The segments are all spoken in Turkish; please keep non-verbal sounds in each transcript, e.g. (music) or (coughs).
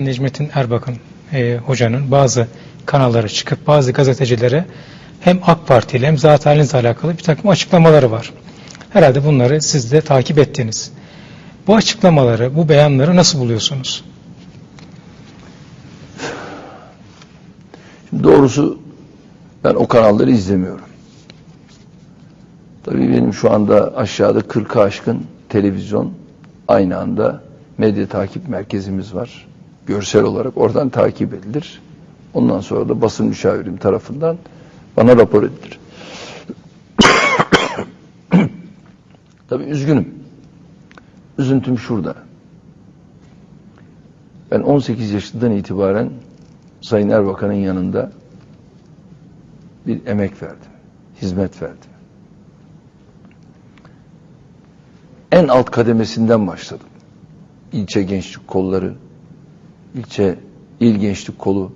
Necmettin Erbakan e, hocanın bazı kanallara çıkıp bazı gazetecilere hem AK Parti ile hem zat halinizle alakalı bir takım açıklamaları var. Herhalde bunları siz de takip ettiniz. Bu açıklamaları, bu beyanları nasıl buluyorsunuz? Doğrusu ben o kanalları izlemiyorum. Tabii benim şu anda aşağıda 40'a aşkın televizyon aynı anda medya takip merkezimiz var. Görsel olarak oradan takip edilir. Ondan sonra da basın müşavirim tarafından bana rapor edilir. (coughs) Tabii üzgünüm. Üzüntüm şurada. Ben 18 yaşından itibaren Sayın Erbakan'ın yanında bir emek verdim, hizmet verdim. En alt kademesinden başladım. İlçe gençlik kolları, ilçe il gençlik kolu,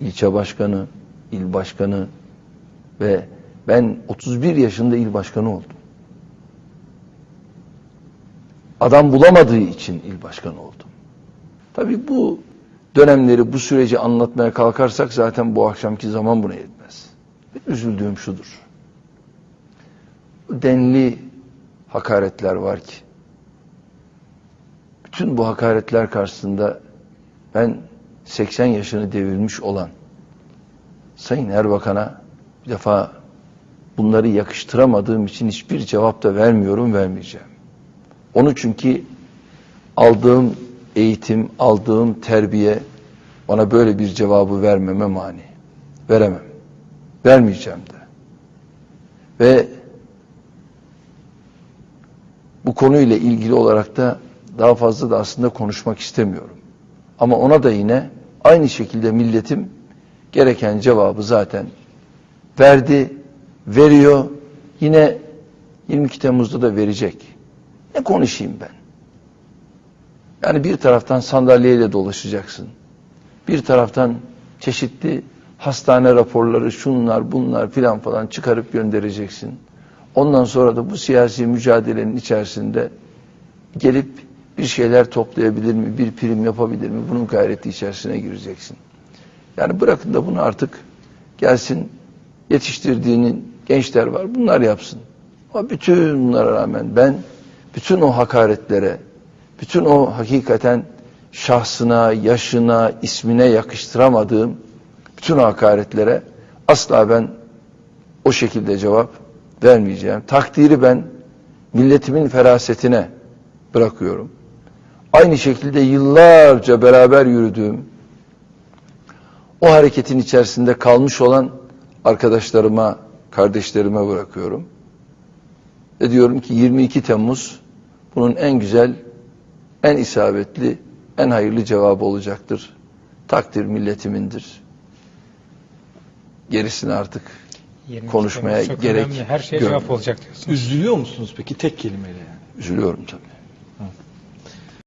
ilçe başkanı, il başkanı ve ben 31 yaşında il başkanı oldum. Adam bulamadığı için il başkanı oldum. Tabii bu dönemleri, bu süreci anlatmaya kalkarsak zaten bu akşamki zaman buna yetmez. Üzüldüğüm şudur. Denli hakaretler var ki, bütün bu hakaretler karşısında ben 80 yaşını devirmiş olan Sayın Erbakan'a bir defa bunları yakıştıramadığım için hiçbir cevap da vermiyorum, vermeyeceğim. Onu çünkü aldığım eğitim, aldığım terbiye bana böyle bir cevabı vermeme mani. Veremem. Vermeyeceğim de. Ve bu konuyla ilgili olarak da daha fazla da aslında konuşmak istemiyorum. Ama ona da yine aynı şekilde milletim gereken cevabı zaten verdi, veriyor. Yine 22 Temmuz'da da verecek. Ne konuşayım ben? Yani bir taraftan sandalyeyle dolaşacaksın. Bir taraftan çeşitli hastane raporları, şunlar bunlar filan falan çıkarıp göndereceksin. Ondan sonra da bu siyasi mücadelenin içerisinde gelip bir şeyler toplayabilir mi, bir prim yapabilir mi bunun gayreti içerisine gireceksin. Yani bırakın da bunu artık gelsin yetiştirdiğinin gençler var bunlar yapsın. Ama bütün bunlara rağmen ben bütün o hakaretlere, bütün o hakikaten şahsına, yaşına, ismine yakıştıramadığım bütün hakaretlere asla ben o şekilde cevap vermeyeceğim. Takdiri ben milletimin ferasetine bırakıyorum. Aynı şekilde yıllarca beraber yürüdüğüm o hareketin içerisinde kalmış olan arkadaşlarıma, kardeşlerime bırakıyorum. Ve diyorum ki 22 Temmuz bunun en güzel, en isabetli, en hayırlı cevabı olacaktır. Takdir milletimindir. Gerisini artık 22 konuşmaya Temmuz çok gerek önemli. Her şeye görmüyorum. cevap olacak diyorsunuz. Üzülüyor musunuz peki tek kelimeyle yani? üzülüyorum tabii.